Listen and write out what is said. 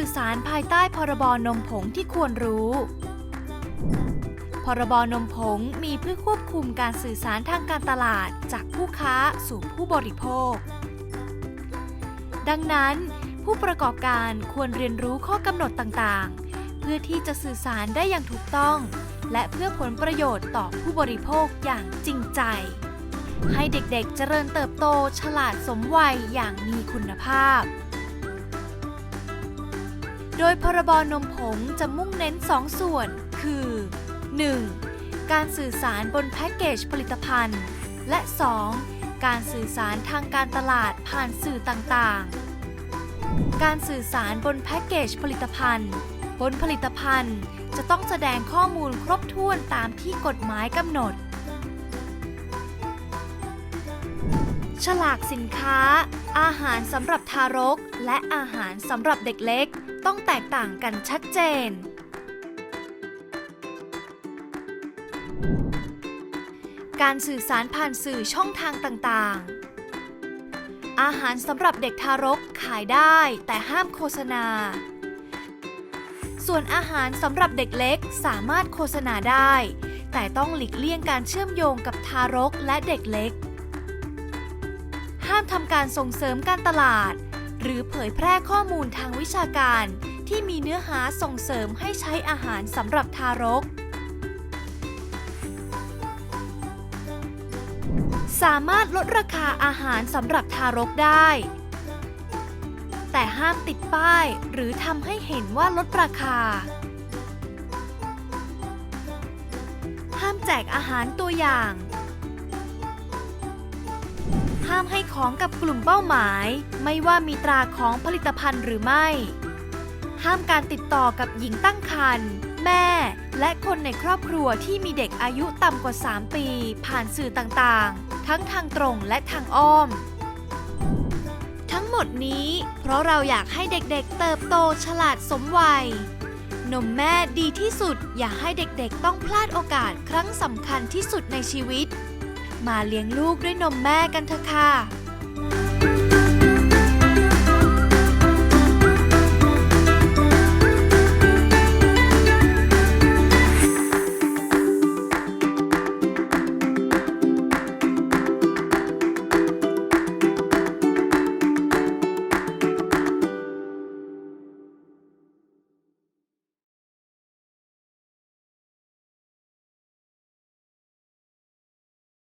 ื่อสารบนมผงที่ควรรู้ พรบนมผงมีเพื่อควบคุมการสื่อสารทางการตลาดจากผู้ค้าสู่ผู้บริโภค ดังนั้น ผู้ประกอบการควรเรียนรู้ข้อกำหนดต่างๆ เพื่อที่จะสื่อสารได้อย่างถูกต้อง และเพื่อผลประโยชน์ต่อผู้บริโภคอย่างจริงใจ ให้เด็กๆเจริญเติบโตฉลาดสมวัยอย่างมีคุณภาพ โดยพรบนมผงจะมุ่งเน้น 2 ส่วน คือ 1. การสื่อสารบนแพ็กเกจผลิตภัณฑ์ และ 2. การสื่อสารทางการตลาดผ่านสื่อต่างๆ การสื่อสารบนแพ็กเกจผลิตภัณฑ์ บนผลิตภัณฑ์จะต้องแสดงข้อมูลครบถ้วนตามที่กฎหมายกำหนด ฉลากสินค้า อาหารสำหรับทารก และอาหารสำหรับเด็กเล็ก ต้องแตกต่างกันชัดเจน การสื่อสารผ่านสื่อช่องทางต่างๆ อาหารสำหรับเด็กทารกขายได้แต่ห้ามโฆษณา ส่วนอาหารสำหรับเด็กเล็กสามารถโฆษณาได้ แต่ต้องหลีกเลี่ยงการเชื่อมโยงกับทารกและเด็กเล็ก ทำการส่งเสริมการตลาด หรือเผยแพร่ข้อมูลทางวิชาการ ที่มีเนื้อหาส่งเสริมให้ใช้อาหารสำหรับทารก สามารถลดราคาอาหารสำหรับทารกได้ แต่ห้ามติดป้ายหรือทำให้เห็นว่าลดราคาห้ามแจกอาหารตัวอย่าง ห้ามให้ของกับกลุ่มเป้าหมาย ไม่ว่ามีตราของผลิตภัณฑ์หรือไม่ ห้ามการติดต่อกับหญิงตั้งครรภ์แม่ และคนในครอบครัวที่มีเด็กอายุต่ำกว่า 3 ปี ผ่านสื่อต่างๆ ทั้งทางตรงและทางอ้อม ทั้งหมดนี้ เพราะเราอยากให้เด็กๆ เติบโตฉลาดสมวัย นมแม่ดีที่สุด อย่าให้เด็กๆ ต้องพลาดโอกาสครั้งสำคัญที่สุดในชีวิต มาเลี้ยงลูกด้วยนมแม่กันเถอะค่ะ